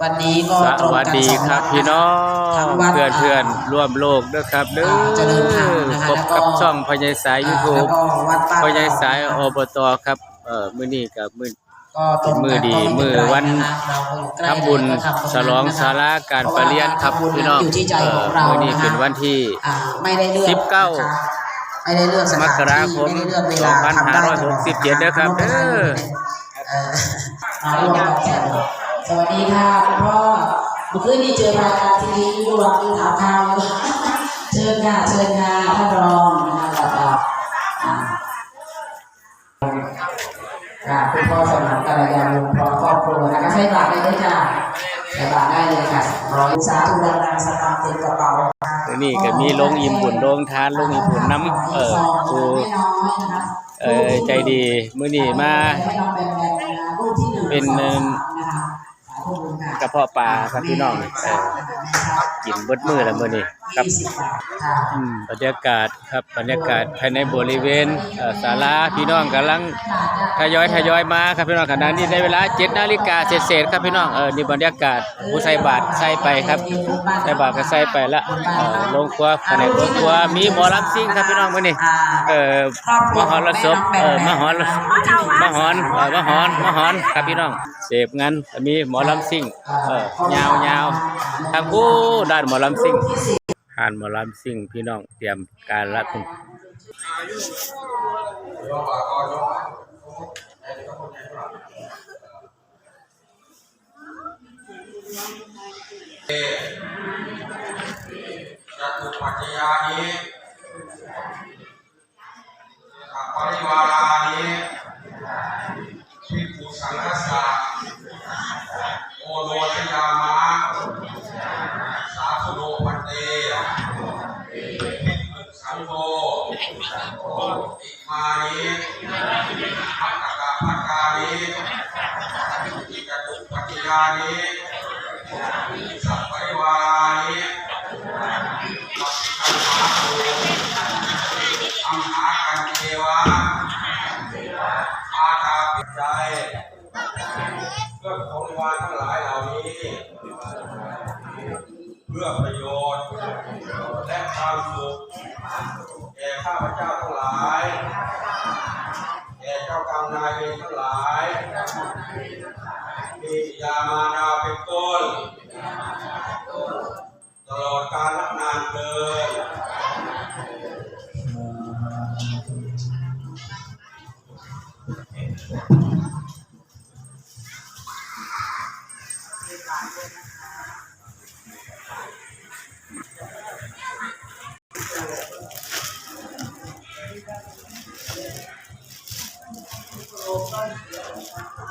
วันนี้ก็สตรงวัสกันดีสองครับวันพี่น้อทั้งงวัดเพื่อนเพื่อนร่วมโลกด้วยครับเด้ออ่าเจริญธรรมนะคะพบแล้วก็กับช่องพญายสายอ่ายูทูแล้บวก็วัดป้าพญายสายอบตครับเอ่อมื้อนี้กับมื้อก็ตรงกันมือดีก็ไเป็มือไรวันะคะเราอยู่ใกล้ทำบุญแล้วก็ทำตรงนั้นฉลองนะคะศาลาการประเรียนครับเพาะว่าพี่น้องอยู่ที่ใจของเรามื้อนี้นะคะเป็นวันที่อ่าไม่ได้เลือกสิบเก้านะคะไม่ได้เลือกสถานมกราที่คมไม่ได้เลือกเวลาทำได้ตลอด2567เด้อครับเด้อ สวัสดีค่ะคุณพ่อเมื่อคืนนี้เจอรายการทีวีดูหลังดูถามข่าวดูเชิญค่ะเชิญค่ะท่านรองนะคะแล้วก็อ่าค่ะคุณพ่อสมานกัลยาณวงศ์พร้อมครอบครัวนะคะใช้บาทได้เลยค่ะใช้บาทได้เลยค่ะร้อยสาธุดังๆสตางค์เต็มกระเป๋านี้ก็มีลงอิ่มบุญลงทานลงอิ่มบุญน้ำเอ่อผู้เอ่อใจดีมื้อนี้มาเป็น กระเพาะปลาครับพี่น้องเออกินเบิดมือแล้วมื้อนี้ ครับอืมบรรยากาศครับบรรยากาศภายในบริเวณศาลาพี่น้องกำลังทยอยทยอยมาครับพี่น้องขณะนี้ในเวลา7นาฬิกาเศษๆครับพี่น้องเออนี่บรรยากาศผู้ใส่บาตรใส่ไปครับใส่บาตรก็ใส่ไปละลงครัวภายในโรงครัวมีหมอลำซิ่งครับพี่น้องมื้อนี้เออมหรสพเออมหรมหรเออมหรมหรครับพี่น้องเสพงานมีหมอลำซิ่งเออยาวๆทางผู้ด้านหมอลำซิ่ง ผ่านหมอลำซิ่งพี่น้องเตรียมการละคุณจตุปัจจยานิสัพปริวารานิ จยานิสัพปริวารานิอัมหากันเทวะอาตาปิใจเพื่อของวานทั้งหลายเหล่านี้ เพื่อประโยชน์ และความสุขแก่ข้าพเจ้า มีบิดามารดาเป็นต้นตลอดกาลนานเกิน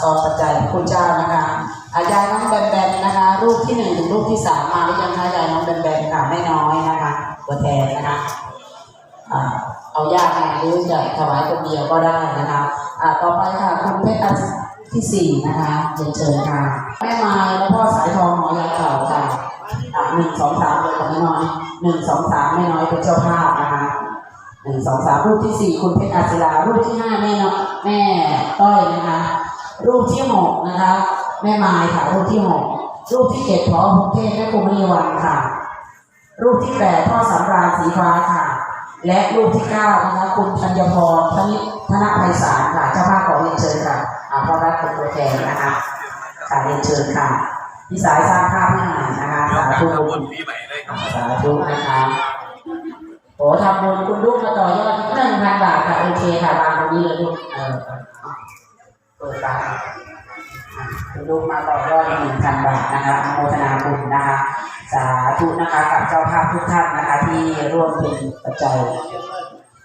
ซองปัจจัยคุณเจ้านะคะอายายน้องแบมแบมนะคะ รูปที่หนึ่งถึงรูปที่สามมาหรือยังคะยายน้องแบมแบมค่ะไม่น้อยนะคะ ตัวแทนนะคะเอาญาติมาหรือจะถวายคนเดียวก็ได้นะคะต่อไปค่ะคุณเพชรอันที่สี่นะคะเรียนเชิญค่ะแม่ไม้และพ่อสายทองหอยาเก่าค่ะหนึ่งสองสามเลยค่ะแม่น้อยหนึ่งสองสามแม่น้อยเป็นเจ้าภาพนะคะหนึ่งสองสามรูปที่สี่คุณเพชรอาศิลารูปที่ห้าแม่น้อยแม่ต้อยนะคะ รูปที่หกนะคะแม่ไม้ค่ะรูปที่หกรูปที่เจ็ดพอกรุงเทพแม่ครูมณีวันค่ะ รูปที่แปดพ่อสำราญสีฟ้าค่ะ และรูปที่เก้านะคะคุณธัญพรธนิธนภัยสารค่ะเจ้าภาพขอเรียนเชิญค่ะอ่าพ่อรัฐเป็นตัวแทนนะคะค่ะเรียนเชิญค่ะพี่สายสร้างภาพให้หน่อยนะคะสาธุสาธุนะคะโอ้ทำบุญคุณลูกมาต่อยอดอีกหนึ่งพันบาทค่ะโอเคค่ะวางตรงนี้เลยลูกเออ เปิดตาคุณลูกมาต่อยอดหนึ่งพันบาทนะคะอนุโมทนาบุญนะคะ สาธุนะคะกับเจ้าภาพทุกท่านนะคะ ที่ร่วมเป็นปัจจัย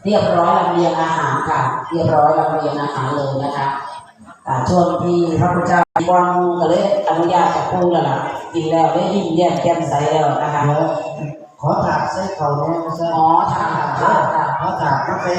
เรียบร้อยลำเลียงอาหารค่ะ เรียบร้อยลำเลียงอาหารเลยนะคะอ่าช่วงที่พระพุทธเจ้าวางก็เลยอนุญาตจากผู้แล้วล่ะกินแล้วได้ยิ้มแย้มแจ่มใสแล้วนะคะเดี๋ยวขอถากใส่เขาเนี่ยนะจ๊ะอ๋อทางค่ะค่ะขอถากมาใส่